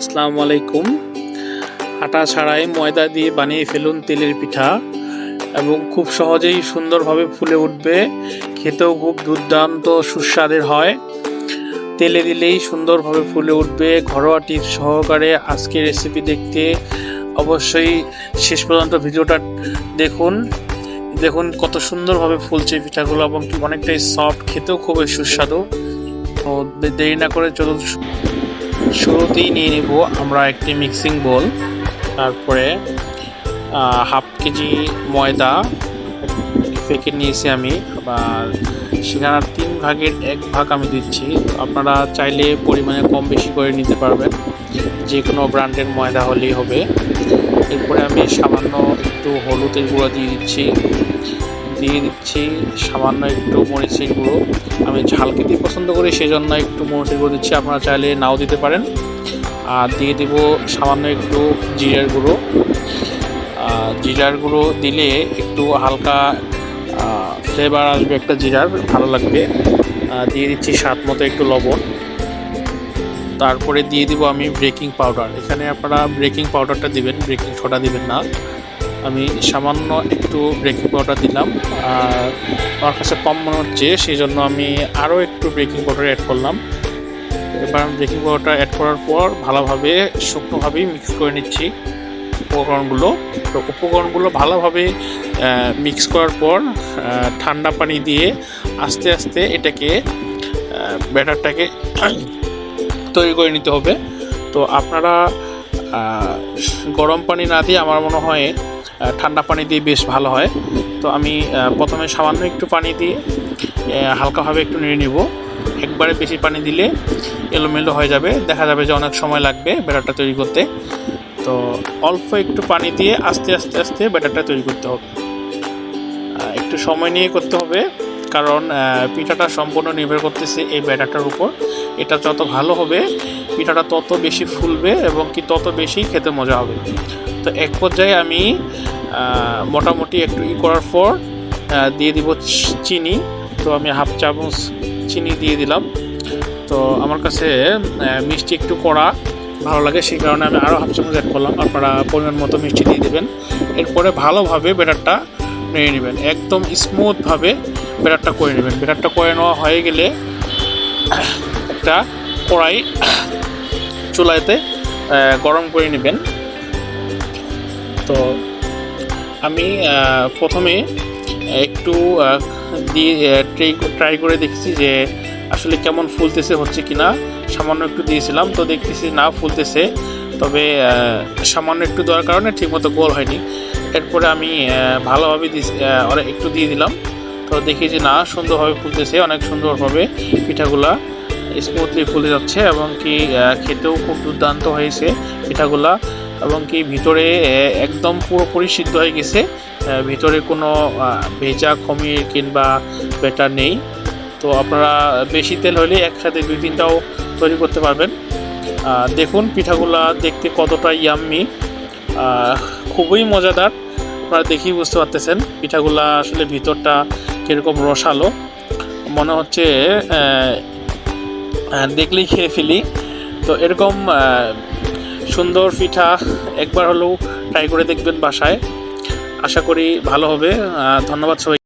আসসালামু আলাইকুম। আটা ছাড়াই ময়দা দিয়ে বানিয়ে ফেলুন তেলের পিঠা এবং খুব সহজেই সুন্দরভাবে ফুলে উঠবে। খেতেও খুব দুর্দান্ত, সুস্বাদের হয়। তেলে দিলেই সুন্দরভাবে ফুলে উঠবে। ঘরোয়া টিপ সহকারে আজকের রেসিপি দেখতে অবশ্যই শেষ পর্যন্ত ভিডিওটা দেখুন। দেখুন কত সুন্দরভাবে ফুলছে পিঠাগুলো এবং অনেকটাই সফট খেতেও খুবই সুস্বাদু। তো দেরি না করে চলুন। শুরুতেই নিয়ে নিব আমরা একটি মিক্সিং বোল তারপরে হাফ কেজি ময়দা প্যাকেট নিয়েছি আমি, আবার সেখানে তিন ভাগের এক ভাগ আমি দিচ্ছি। আপনারা চাইলে পরিমাণে কম বেশি করে নিতে পারবেন। যে কোনো ব্র্যান্ডের ময়দা হলেই হবে। এরপরে আমি সামান্য একটু হলুদের গুঁড়া দিয়ে দিচ্ছি। দিয়ে দিচ্ছি সামান্য একটু মরিচের গুঁড়ো। আমি ঝাল খেতে পছন্দ করি সেই জন্য একটু মরিচের গুঁড়ো দিচ্ছি। আপনারা চাইলে নাও দিতে পারেন। আর দিয়ে দেব সামান্য একটু জিরার গুঁড়ো। জিরার গুঁড়ো দিলে একটু হালকা ফ্লেভার আসবে একটা জিরার, ভালো লাগবে। দিয়ে দিচ্ছি স্বাদ মতো একটু লবণ। তারপরে দিয়ে দিব আমি ব্রেকিং পাউডার এখানে আপনারা ব্রেকিং পাউডারটা দিবেন ব্রেকিং সোডা দিবেন না। আমি সামান্য একটু ব্রেকিং পাউডার দিলাম। আর আমার কাছে কম মনে হচ্ছে সেই জন্য আমি আরও একটু ব্রেকিং পাউডার অ্যাড করলাম। এবার আমি বেকিং পাউডারটা অ্যাড করার পর ভালোভাবে শুকনোভাবেই মিক্স করে নিচ্ছি উপকরণগুলো। তো উপকরণগুলো ভালোভাবে মিক্স করার পর ঠান্ডা পানি দিয়ে আস্তে আস্তে এটাকে ব্যাটারটাকে তৈরি করে নিতে হবে। তো আপনারা গরম পানি না দিয়ে আমার মনে হয় ঠান্ডা পানি দিয়ে বেশ ভালো হয়। তো আমি প্রথমে সামান্য একটু পানি দিয়ে হালকাভাবে একটু নিয়ে নিব। একবারে বেশি পানি দিলে এলোমেলো হয়ে যাবে। দেখা যাবে যে অনেক সময় লাগবে ব্যাটারটা তৈরি করতে। তো অল্প একটু পানি দিয়ে আস্তে আস্তে আস্তে ব্যাটারটা তৈরি করতে হবে। একটু সময় নিয়ে করতে হবে, কারণ পিঠাটা সম্পূর্ণ নির্ভর করতেছে এই ব্যাটারটার উপর। এটা যত ভালো হবে পিঠাটা তত বেশি ফুলবে এবং কি তত বেশি খেতে মজা হবে। তো এক পর্যায়ে আমি মোটামুটি একটু ই করার পর দিয়ে দিব চিনি। তো আমি হাফ চামচ চিনি দিয়ে দিলাম। তো আমার কাছে মিষ্টি একটু কড়া ভালো লাগে, সেই কারণে আমি আরও হাফ চামচ অ্যাড করলাম। আপনারা পরিমাণ মতো মিষ্টি দিয়ে দেবেন। এরপরে ভালোভাবে ব্যাটারটা নেড়ে নেবেন। একদম স্মুথভাবে ব্যাটারটা করে নেবেন। ব্যাটারটা করে নেওয়া হয়ে গেলে একটা কড়াই চুলাইতে গরম করে নেবেন। তো আমি প্রথমে একটু দিয়ে ট্রাই ট্রাই করে দেখছি যে আসলে কেমন ফুলতেছে, হচ্ছে কি না সামান্য একটু দিয়েছিলাম, তো দেখতেছি না ফুলতেছে। তবে সামান্য একটু দেওয়ার কারণে ঠিকমতো গোল হয়নি। এরপরে আমি ভালোভাবে একটু দিয়ে দিলাম। তো দেখি যে না, সুন্দরভাবে ফুলতেছে, অনেক সুন্দরভাবে পিঠাগুলা। স্মুথলি ফুলে যাচ্ছে এবং কি খেতেও খুব দুর্দান্ত হয়েছে পিঠাগুলা এবং কি ভিতরে একদম পুরোপুরি সিদ্ধ হয়ে গেছে। ভিতরে কোনো ভেজা খমির কিংবা বেটার নেই। তো আপনারা বেশি তেল হলে একসাথে দুই তিনটাও তৈরি করতে পারবেন। দেখুন পিঠাগুলা দেখতে কতটা ইয়াম্মি খুবই মজাদার। আপনারা দেখেই বুঝতে পারতেছেন পিঠাগুলা আসলে ভিতরটা কীরকম রসালো। মনে হচ্ছে দেখলেই খেয়ে ফেলি। তো এরকম সুন্দর পিঠা একবার হলেও ট্রাই করে দেখবেন বাসায়। আশা করি ভালো হবে। ধন্যবাদ সবাই